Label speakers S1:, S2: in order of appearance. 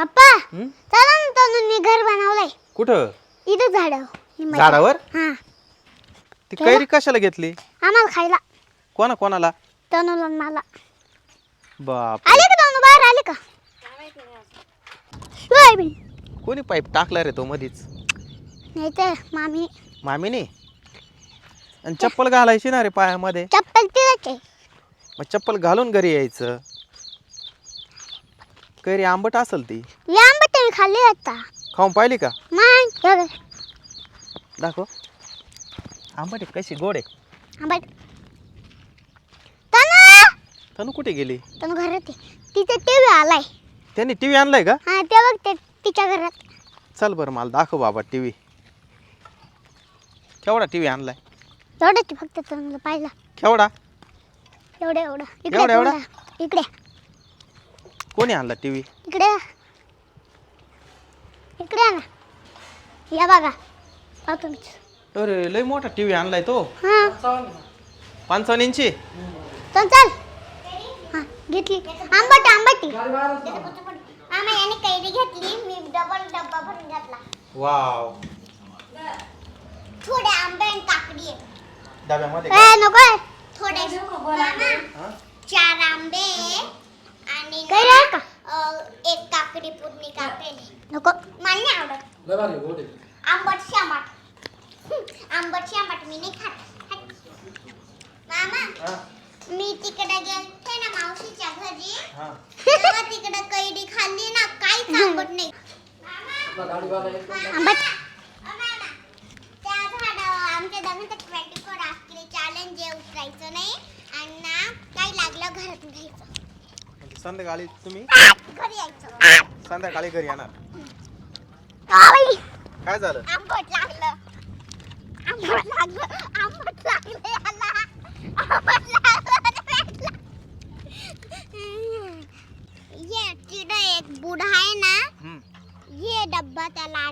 S1: पप्पा
S2: हं?
S1: चला ना तनुनी घर बनवलंय.
S2: कुठं?
S1: इथं झाड.
S2: झाडावर?
S1: हा.
S2: ती कैरी कशाला घेतली?
S1: आम्हाला खायला.
S2: कोणा कोणाला?
S1: तनुला आणि मला.
S2: बाप
S1: आले का तनु बाहेर? आले का?
S2: कोणी पाईप टाकला रे तो मधीच?
S1: नाही तर मामी.
S2: मामीने? आणि चप्पल घालायची ना रे पायामध्ये?
S1: चप्पल आहे.
S2: मग चप्पल घालून घरी यायचं. कैरी आंबट असेल ती.
S1: मी खाल्ली आता.
S2: खाऊन पाहिली का?
S1: मग हे बघ,
S2: दाखव. आंबट आहे कशी गोड आहे.
S1: आंबट. तनु!
S2: तनु कुठे गेली?
S1: तनु घरात आहे. टीव्ही आलाय.
S2: त्यांनी टी व्ही आणलाय का?
S1: हा ते बघ ते तिच्या घरात.
S2: चल बरं मला दाखव बाबा टी व्ही केवढा टी व्ही आणलाय?
S1: एवढंच फक्त तनुला पाहिला.
S2: केवढा?
S1: एवढं एवढं. इकडे
S2: एवढं, एवढं?
S1: तनुला. इकडे.
S2: कोणी आणला टी व्ही
S1: इकडे इकडे या ना. या बघा. पाहा तुम्हीच
S2: अरे लय मोठा टी व्ही आणलाय तो.
S1: हा.
S2: पंचावन्न इंची
S1: चल चल. हा घेतली. आंबट आंबटी. आम्ही याने कैरी घेतली. मी डबल डब्बा भरून घातला.
S2: वाव.
S1: थोडे आंबे आणि काकडी आहे.
S2: डब्यामध्ये
S1: ए नको. थोडे
S2: हा?
S1: चार आंबे. आणि ना, अ, एक काकडी पूर्णी कापेली. नको. मला नाही आवडत. आंबट शामट आंबट शामट मी नाही खात. हट. मामा
S2: हा?
S1: मी तिकडे गेलते ना मावशीच्या घरी.
S2: हा.
S1: तेव्हा तिकडे कैरी खाल्ली ना काहीच आंबट नाही. आंबट. त्या झाडावर आमच्या दगडात ट्वेंटी फोर असले चॅलेंज जे उतरायचं नाही. आणि ना काही लागलं घरात घ्यायचं
S2: संध्याकाळी तुम्ही
S1: घरी यायचं.
S2: संध्याकाळी घरी येणार. काय झालं?
S1: आंबट लागलं. आंबट लागलं. आंबट लागलं याला. आंबट लागलं. ये तिकडे एक बुढा आहे ना.
S2: हम्म.
S1: ये डब्बा त्याला